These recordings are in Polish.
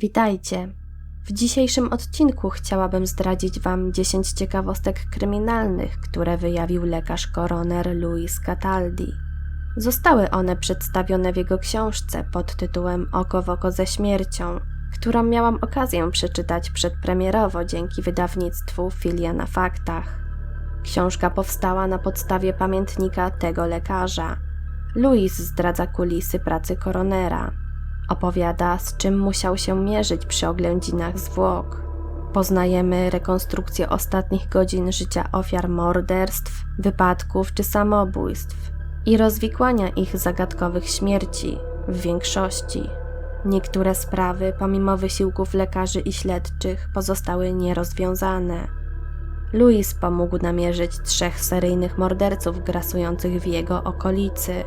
Witajcie. W dzisiejszym odcinku chciałabym zdradzić Wam 10 ciekawostek kryminalnych, które wyjawił lekarz koroner Louis Cataldi. Zostały one przedstawione w jego książce pod tytułem Oko w oko ze śmiercią, którą miałam okazję przeczytać przedpremierowo dzięki wydawnictwu Filia na Faktach. Książka powstała na podstawie pamiętnika tego lekarza. Louis zdradza kulisy pracy koronera. Opowiada, z czym musiał się mierzyć przy oględzinach zwłok. Poznajemy rekonstrukcję ostatnich godzin życia ofiar morderstw, wypadków czy samobójstw i rozwikłania ich zagadkowych śmierci, w większości. Niektóre sprawy, pomimo wysiłków lekarzy i śledczych, pozostały nierozwiązane. Louis pomógł namierzyć trzech seryjnych morderców grasujących w jego okolicy.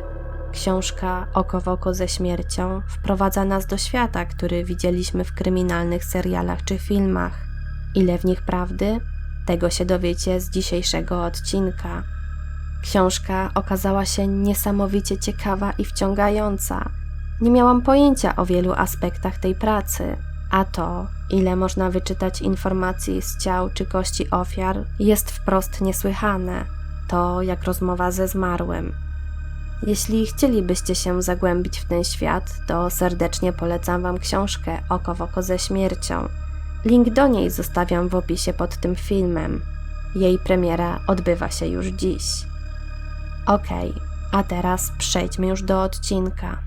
Książka Oko w oko ze śmiercią wprowadza nas do świata, który widzieliśmy w kryminalnych serialach czy filmach. Ile w nich prawdy? Tego się dowiecie z dzisiejszego odcinka. Książka okazała się niesamowicie ciekawa i wciągająca. Nie miałam pojęcia o wielu aspektach tej pracy, a to, ile można wyczytać informacji z ciał czy kości ofiar, jest wprost niesłychane. To jak rozmowa ze zmarłym. Jeśli chcielibyście się zagłębić w ten świat, to serdecznie polecam Wam książkę Oko w oko ze śmiercią. Link do niej zostawiam w opisie pod tym filmem. Jej premiera odbywa się już dziś. Ok, a teraz przejdźmy już do odcinka.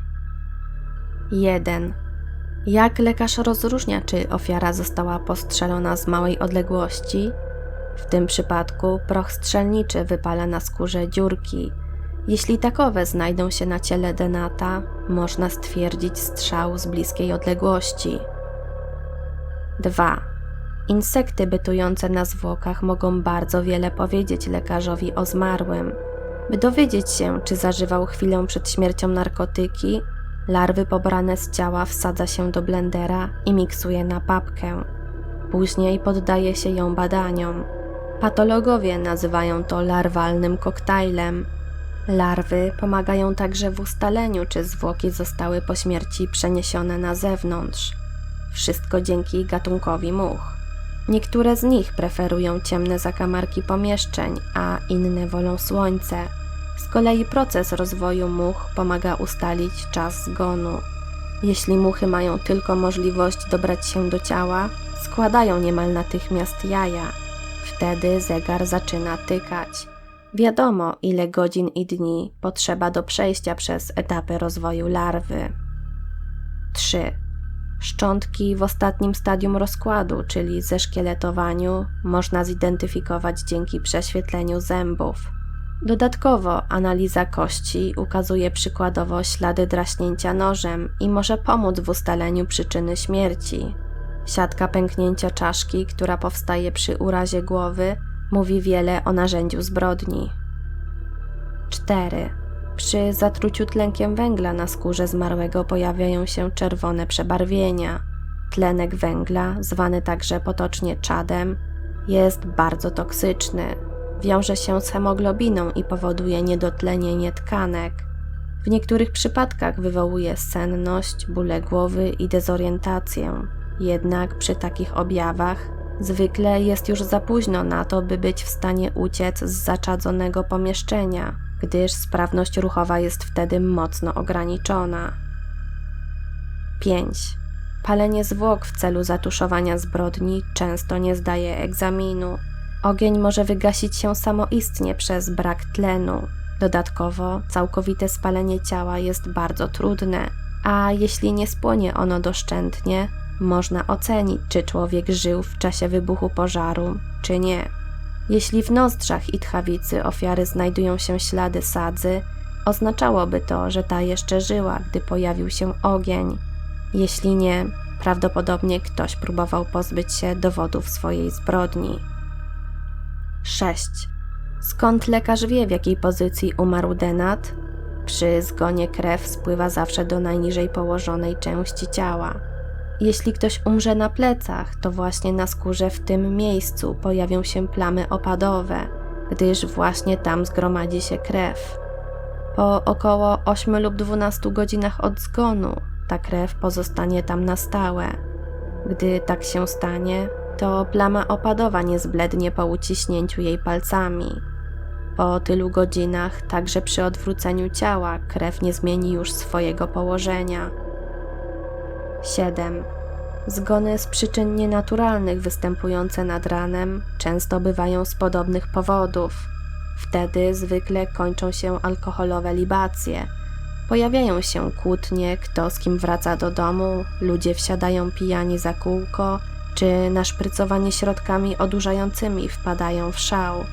1. Jak lekarz rozróżnia, czy ofiara została postrzelona z małej odległości? W tym przypadku proch strzelniczy wypala na skórze dziurki. Jeśli takowe znajdą się na ciele denata, można stwierdzić strzał z bliskiej odległości. 2. Insekty bytujące na zwłokach mogą bardzo wiele powiedzieć lekarzowi o zmarłym. By dowiedzieć się, czy zażywał chwilę przed śmiercią narkotyki, larwy pobrane z ciała wsadza się do blendera i miksuje na papkę. Później poddaje się ją badaniom. Patologowie nazywają to larwalnym koktajlem. Larwy pomagają także w ustaleniu, czy zwłoki zostały po śmierci przeniesione na zewnątrz. Wszystko dzięki gatunkowi much. Niektóre z nich preferują ciemne zakamarki pomieszczeń, a inne wolą słońce. Z kolei proces rozwoju much pomaga ustalić czas zgonu. Jeśli muchy mają tylko możliwość dobrać się do ciała, składają niemal natychmiast jaja. Wtedy zegar zaczyna tykać. Wiadomo, ile godzin i dni potrzeba do przejścia przez etapy rozwoju larwy. 3. Szczątki w ostatnim stadium rozkładu, czyli zeszkieletowaniu, można zidentyfikować dzięki prześwietleniu zębów. Dodatkowo analiza kości ukazuje przykładowo ślady draśnięcia nożem i może pomóc w ustaleniu przyczyny śmierci. Siatka pęknięcia czaszki, która powstaje przy urazie głowy, mówi wiele o narzędziu zbrodni. 4. Przy zatruciu tlenkiem węgla na skórze zmarłego pojawiają się czerwone przebarwienia. Tlenek węgla, zwany także potocznie czadem, jest bardzo toksyczny. Wiąże się z hemoglobiną i powoduje niedotlenienie tkanek. W niektórych przypadkach wywołuje senność, bóle głowy i dezorientację. Jednak przy takich objawach zwykle jest już za późno na to, by być w stanie uciec z zaczadzonego pomieszczenia gdyż sprawność ruchowa jest wtedy mocno ograniczona. 5. Palenie zwłok w celu zatuszowania zbrodni często nie zdaje egzaminu. Ogień może wygasić się samoistnie przez brak tlenu. Dodatkowo, całkowite spalenie ciała jest bardzo trudne, a jeśli nie spłonie ono doszczętnie, można ocenić, czy człowiek żył w czasie wybuchu pożaru, czy nie. Jeśli w nozdrzach i tchawicy ofiary znajdują się ślady sadzy, oznaczałoby to, że ta jeszcze żyła, gdy pojawił się ogień. Jeśli nie, prawdopodobnie ktoś próbował pozbyć się dowodów swojej zbrodni. 6. Skąd lekarz wie, w jakiej pozycji umarł Denat? Przy zgonie krew spływa zawsze do najniżej położonej części ciała. Jeśli ktoś umrze na plecach, to właśnie na skórze w tym miejscu pojawią się plamy opadowe, gdyż właśnie tam zgromadzi się krew. Po około 8 lub 12 godzinach od zgonu ta krew pozostanie tam na stałe. Gdy tak się stanie, to plama opadowa nie zblednie po uciśnięciu jej palcami. Po tylu godzinach, także przy odwróceniu ciała, krew nie zmieni już swojego położenia. 7. Zgony z przyczyn nienaturalnych występujące nad ranem często bywają z podobnych powodów. Wtedy zwykle kończą się alkoholowe libacje. Pojawiają się kłótnie, kto z kim wraca do domu, ludzie wsiadają pijani za kółko, czy naszprycowanie środkami odurzającymi wpadają w szał.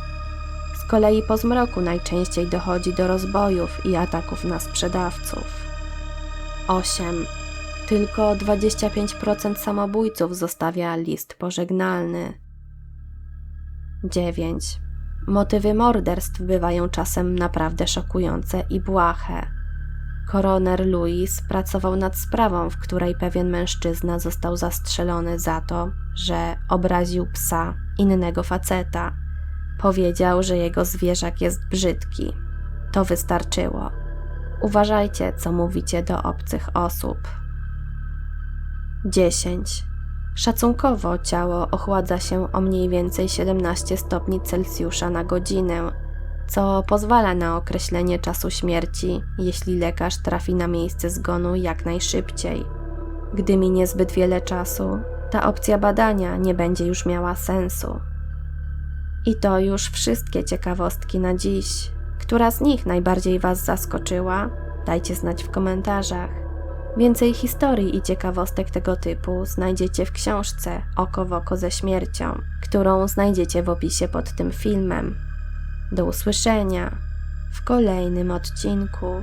Z kolei po zmroku najczęściej dochodzi do rozbojów i ataków na sprzedawców. 8. Tylko 25% samobójców zostawia list pożegnalny. 9. Motywy morderstw bywają czasem naprawdę szokujące i błahe. Koroner Louis pracował nad sprawą, w której pewien mężczyzna został zastrzelony za to, że obraził psa innego faceta. Powiedział, że jego zwierzak jest brzydki. To wystarczyło. Uważajcie, co mówicie do obcych osób. 10. Szacunkowo ciało ochładza się o mniej więcej 17 stopni Celsjusza na godzinę, co pozwala na określenie czasu śmierci, jeśli lekarz trafi na miejsce zgonu jak najszybciej. Gdy minie zbyt wiele czasu, ta opcja badania nie będzie już miała sensu. I to już wszystkie ciekawostki na dziś. Która z nich najbardziej Was zaskoczyła? Dajcie znać w komentarzach. Więcej historii i ciekawostek tego typu znajdziecie w książce Oko w oko ze śmiercią, którą znajdziecie w opisie pod tym filmem. Do usłyszenia w kolejnym odcinku.